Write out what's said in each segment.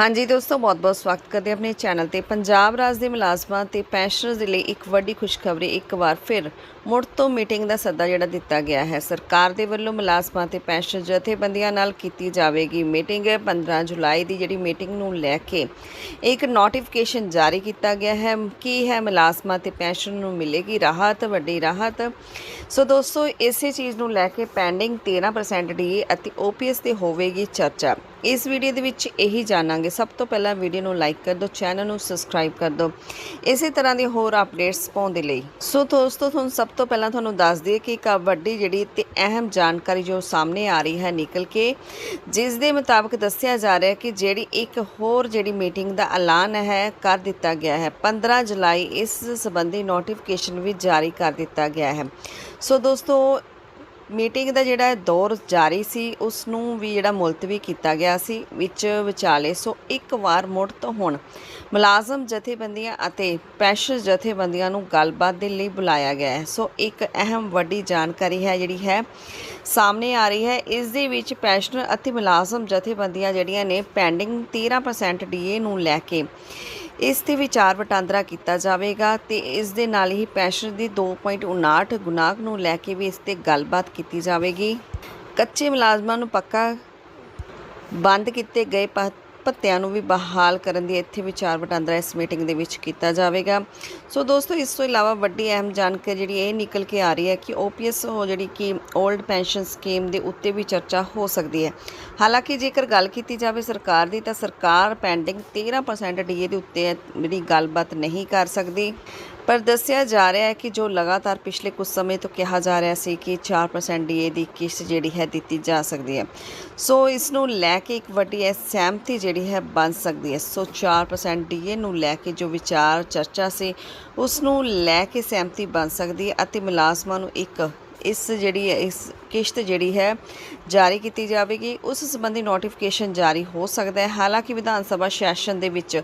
ਹਾਂਜੀ ਦੋਸਤੋ, ਬਹੁਤ-ਬਹੁਤ ਸਵਾਗਤ ਕਰਦੇ ਆਪਣੇ ਚੈਨਲ ਤੇ। ਪੰਜਾਬ ਰਾਜ ਦੇ ਮੁਲਾਜ਼ਮਾਂ ਤੇ ਪੈਨਸ਼ਨਰਜ਼ ਦੇ ਲਈ ਇੱਕ ਵੱਡੀ ਖੁਸ਼ਖਬਰੀ ਇੱਕ ਵਾਰ ਫਿਰ ਮੁੜ ਤੋਂ ਮੀਟਿੰਗ ਦਾ ਸੱਦਾ ਜਿਹੜਾ ਦਿੱਤਾ ਗਿਆ ਹੈ। ਸਰਕਾਰ ਦੇ ਵੱਲੋਂ ਮੁਲਾਜ਼ਮਾਂ ਤੇ ਪੈਨਸ਼ਨ ਜਥੇਬੰਦੀਆਂ ਨਾਲ ਕੀਤੀ ਜਾਵੇਗੀ ਮੀਟਿੰਗ 15 ਜੁਲਾਈ ਦੀ, ਜਿਹੜੀ ਮੀਟਿੰਗ ਨੂੰ ਲੈ ਕੇ ਇੱਕ ਨੋਟੀਫਿਕੇਸ਼ਨ ਜਾਰੀ ਕੀਤਾ ਗਿਆ ਹੈ। ਕੀ ਹੈ ਮੁਲਾਜ਼ਮਾਂ ਤੇ ਪੈਨਸ਼ਨ ਨੂੰ ਮਿਲੇਗੀ ਰਾਹਤ, ਵੱਡੀ ਰਾਹਤ? ਸੋ ਦੋਸਤੋ, ਇਸੇ ਚੀਜ਼ ਨੂੰ ਲੈ ਕੇ ਪੈਂਡਿੰਗ 13% ਡੀਏ ਅਤੇ ਓਪੀਐਸ ਤੇ ਹੋਵੇਗੀ ਚਰਚਾ। ਇਸ ਵੀਡੀਓ ਦੇ ਵਿੱਚ ਇਹੀ ਜਾਣਾਂਗੇ। ਸਭ ਤੋਂ ਪਹਿਲਾਂ ਵੀਡੀਓ ਨੂੰ ਲਾਈਕ ਕਰ ਦਿਓ, ਚੈਨਲ ਨੂੰ ਸਬਸਕ੍ਰਾਈਬ ਕਰ ਦਿਓ। ਇਸੇ ਤਰ੍ਹਾਂ ਦੀ ਹੋਰ ਅਪਡੇਟਸ ਪਾਉਣ ਦੇ ਲਈ। ਸੋ ਦੋਸਤੋ, ਤੁਹਾਨੂੰ ਸਭ ਤੋਂ ਪਹਿਲਾਂ ਤੁਹਾਨੂੰ ਦੱਸ ਦਈਏ ਕਿ ਇੱਕ ਵੱਡੀ ਜਿਹੜੀ ਤੇ ਅਹਿਮ ਜਾਣਕਾਰੀ ਜੋ ਸਾਹਮਣੇ ਆ ਰਹੀ ਹੈ ਨਿਕਲ ਕੇ, ਜਿਸ ਦੇ ਮੁਤਾਬਕ ਦੱਸਿਆ ਜਾ ਰਿਹਾ ਹੈ ਕਿ ਜਿਹੜੀ ਇੱਕ ਹੋਰ ਜਿਹੜੀ ਮੀਟਿੰਗ ਦਾ ਐਲਾਨ ਹੈ, ਕਰ ਦਿੱਤਾ ਗਿਆ ਹੈ। 15 ਜੁਲਾਈ ਇਸ ਸੰਬੰਧੀ ਨੋਟੀਫਿਕੇਸ਼ਨ ਵੀ ਜਾਰੀ ਕਰ ਦਿੱਤਾ ਗਿਆ ਹੈ। ਸੋ ਦੋਸਤੋ ਮੀਟਿੰਗ ਦਾ ਜਿਹੜਾ ਦੌਰ ਜਾਰੀ ਸੀ ਉਸ ਨੂੰ ਵੀ ਜਿਹੜਾ ਮੁਲਤਵੀ ਕੀਤਾ ਗਿਆ ਸੀ, ਵਿੱਚ ਵਿਚਾਲੇ ਸੋ ਇੱਕ ਵਾਰ ਮੁੜ ਤੋਂ ਹੁਣ ਮੁਲਾਜ਼ਮ ਜਥੇਬੰਦੀਆਂ ਅਤੇ ਪੈਨਸ਼ਨ ਜਥੇਬੰਦੀਆਂ ਨੂੰ ਗੱਲਬਾਤ ਦੇ ਲਈ ਬੁਲਾਇਆ ਗਿਆ ਹੈ। ਸੋ ਇੱਕ ਅਹਿਮ ਵੱਡੀ ਜਾਣਕਾਰੀ ਹੈ ਜਿਹੜੀ ਹੈ, ਸਾਹਮਣੇ ਆ ਰਹੀ ਹੈ। ਇਸ ਦੇ ਵਿੱਚ ਪੈਨਸ਼ਨ ਅਤੇ ਮੁਲਾਜ਼ਮ ਜਥੇਬੰਦੀਆਂ ਜਿਹੜੀਆਂ ਨੇ, ਪੈਂਡਿੰਗ 13% ਡੀਏ ਨੂੰ ਲੈ ਕੇ ਇਸ ਤੇ ਵਿਚਾਰ ਵਟਾਂਦਰਾ ਕੀਤਾ ਜਾਵੇਗਾ ਤੇ ਇਸ ਦੇ ਨਾਲ ਹੀ ਪੈਨਸ਼ਨ ਦੀ 2.59 ਗੁਨਾਹ ਨੂੰ ਲੈ ਕੇ ਵੀ ਇਸ ਤੇ ਗੱਲਬਾਤ ਕੀਤੀ ਜਾਵੇਗੀ। ਕੱਚੇ ਮੁਲਾਜ਼ਮਾਂ ਨੂੰ ਪੱਕਾ ਬੰਦ ਕੀਤੇ ਗਏ ਪ- ਭੱਤਿਆਂ ਨੂੰ ਵੀ ਬਹਾਲ ਕਰਨ ਦੀ ਇੱਥੇ ਵਿਚਾਰ ਵਟਾਂਦਰਾ ਇਸ ਮੀਟਿੰਗ ਦੇ ਵਿੱਚ ਕੀਤਾ ਜਾਵੇਗਾ। ਸੋ ਦੋਸਤੋ, ਇਸ ਤੋਂ ਇਲਾਵਾ ਵੱਡੀ ਅਹਿਮ ਜਾਣਕਾਰੀ ਜਿਹੜੀ ਇਹ ਨਿਕਲ ਕੇ ਆ ਰਹੀ ਹੈ ਕਿ ਓਪੀਐਸ ਹੋ ਜਿਹੜੀ ਕਿ 올ਡ ਪੈਨਸ਼ਨ ਸਕੀਮ ਦੇ ਉੱਤੇ ਵੀ ਚਰਚਾ ਹੋ ਸਕਦੀ ਹੈ। ਹਾਲਾਂਕਿ ਜੇਕਰ ਗੱਲ ਕੀਤੀ ਜਾਵੇ ਸਰਕਾਰ ਦੀ, ਤਾਂ ਸਰਕਾਰ ਪੈਂਡਿੰਗ 13% ਡੀਏ ਦੇ ਉੱਤੇ ਜਿਹੜੀ ਗੱਲਬਾਤ ਨਹੀਂ ਕਰ ਸਕਦੀ। ਪਰ ਦੱਸਿਆ ਜਾ ਰਿਹਾ ਹੈ ਕਿ ਜੋ ਲਗਾਤਾਰ ਪਿਛਲੇ ਕੁਝ ਸਮੇਂ ਤੋਂ ਕਿਹਾ ਜਾ ਰਿਹਾ ਸੀ ਕਿ 4% ਡੀਏ ਦੀ ਕਿਸ਼ਤ ਜਿਹੜੀ ਹੈ ਦਿੱਤੀ ਜਾ ਸਕਦੀ ਹੈ। ਸੋ ਇਸ ਨੂੰ ਲੈ ਕੇ ਇੱਕ ਵੱਡੀ ਇਹ ਸਹਿਮਤੀ ਜਿਹੜੀ ਹੈ ਬਣ ਸਕਦੀ ਹੈ। ਸੋ 4% ਡੀਏ ਨੂੰ ਲੈ ਕੇ ਜੋ ਵਿਚਾਰ ਚਰਚਾ ਸੀ, ਉਸ ਨੂੰ ਲੈ ਕੇ ਸਹਿਮਤੀ ਬਣ ਸਕਦੀ ਹੈ ਅਤੇ ਮੁਲਾਜ਼ਮਾਂ ਨੂੰ ਇੱਕ ਇਸ ਜਿਹੜੀ ਇਸ ਕਿਸ਼ਤ ਜਿਹੜੀ ਹੈ ਜਾਰੀ ਕੀਤੀ ਜਾਵੇਗੀ, ਉਸ ਸੰਬੰਧੀ ਨੋਟੀਫਿਕੇਸ਼ਨ ਜਾਰੀ ਹੋ ਸਕਦਾ ਹੈ। ਹਾਲਾਂਕਿ ਵਿਧਾਨ ਸਭਾ ਸੈਸ਼ਨ ਦੇ ਵਿੱਚ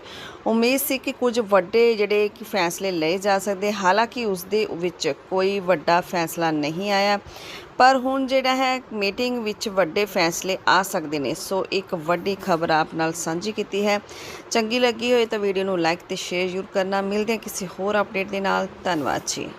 ਉਮੀਦ ਸੀ ਕਿ ਕੁਝ ਵੱਡੇ ਜਿਹੜੇ ਕਿ ਫੈਸਲੇ ਲਏ ਜਾ ਸਕਦੇ, ਹਾਲਾਂਕਿ ਉਸ ਦੇ ਵਿੱਚ ਕੋਈ ਵੱਡਾ ਫੈਸਲਾ ਨਹੀਂ ਆਇਆ। ਪਰ ਹੁਣ ਜਿਹੜਾ ਹੈ, ਮੀਟਿੰਗ ਵਿੱਚ ਵੱਡੇ ਫੈਸਲੇ ਆ ਸਕਦੇ ਨੇ, ਸੋ ਇੱਕ ਵੱਡੀ ਖਬਰ ਆਪ ਨਾਲ ਸਾਂਝੀ ਕੀਤੀ ਹੈ। ਚੰਗੀ ਲੱਗੀ ਹੋਏ ਤਾਂ ਵੀਡੀਓ ਨੂੰ ਲਾਈਕ ਤੇ ਸ਼ੇਅਰ ਜ਼ਰੂਰ ਕਰਨਾ। ਮਿਲਦੇ ਹਾਂ ਕਿਸੇ ਹੋਰ ਅਪਡੇਟ ਦੇ ਨਾਲ। ਧੰਨਵਾਦ ਜੀ।